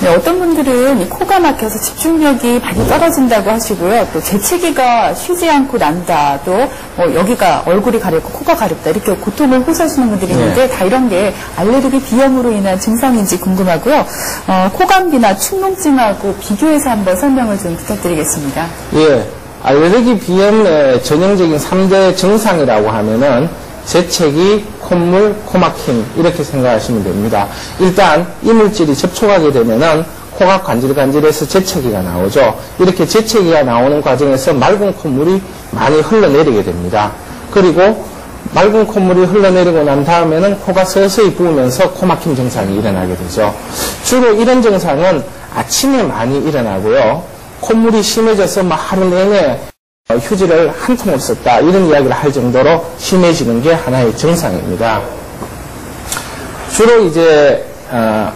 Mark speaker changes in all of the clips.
Speaker 1: 네, 어떤 분들은 이 코가 막혀서 집중력이 많이 떨어진다고 하시고요. 또 재채기가 쉬지 않고 난다. 또 뭐 여기가 얼굴이 가렵고 코가 가렵다. 이렇게 고통을 호소하시는 분들이 있는데 다 이런 게 알레르기 비염으로 인한 증상인지 궁금하고요. 어, 코감기나 축농증하고 비교해서 한번 설명을 좀 부탁드리겠습니다.
Speaker 2: 예, 알레르기 비염의 전형적인 3대 증상이라고 하면은 재채기, 콧물, 코막힘 이렇게 생각하시면 됩니다. 일단 이물질이 접촉하게 되면은 코가 간질간질해서 재채기가 나오죠. 이렇게 재채기가 나오는 과정에서 맑은 콧물이 많이 흘러내리게 됩니다. 그리고 맑은 콧물이 흘러내리고 난 다음에는 코가 서서히 부으면서 코막힘 증상이 일어나게 되죠. 주로 이런 증상은 아침에 많이 일어나고요. 콧물이 심해져서 막 하루 내내 휴지를 한 통을 썼다 이런 이야기를 할 정도로 심해지는 게 하나의 증상입니다. 주로 이제 어,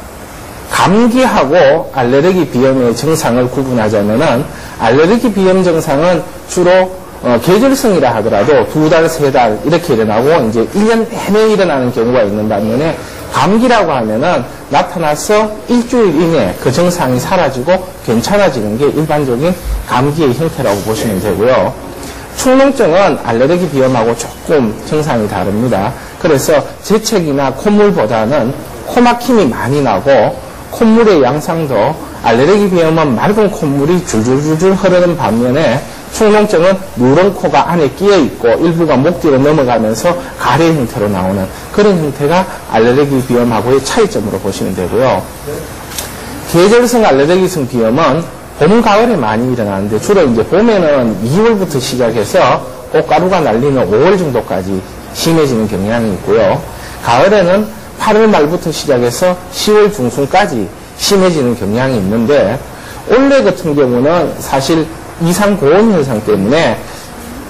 Speaker 2: 감기하고 알레르기 비염의 증상을 구분하자면은 알레르기 비염 증상은 주로 어, 계절성이라 하더라도 두 달, 세 달 이렇게 일어나고 이제 1년 내내 일어나는 경우가 있는 반면에 감기라고 하면은 나타나서 일주일 이내 그 증상이 사라지고 괜찮아지는 게 일반적인 감기의 형태라고 보시면 되고요. 축농증은 알레르기 비염하고 조금 증상이 다릅니다. 그래서 재채기나 콧물보다는 코막힘이 많이 나고 콧물의 양상도 알레르기 비염은 맑은 콧물이 줄줄줄줄 흐르는 반면에 축농증은 누런 코가 안에 끼어 있고 일부가 목 뒤로 넘어가면서 가래 형태로 나오는 그런 형태가 알레르기 비염하고의 차이점으로 보시면 되고요. 계절성 알레르기성 비염은 봄, 가을에 많이 일어나는데 주로 이제 봄에는 2월부터 시작해서 꽃가루가 날리는 5월 정도까지 심해지는 경향이 있고요. 가을에는 8월 말부터 시작해서 10월 중순까지 심해지는 경향이 있는데 올해 같은 경우는 사실 이상 고온 현상 때문에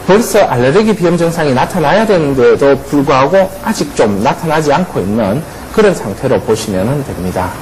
Speaker 2: 벌써 알레르기 비염 증상이 나타나야 되는데도 불구하고 아직 좀 나타나지 않고 있는 그런 상태로 보시면 됩니다.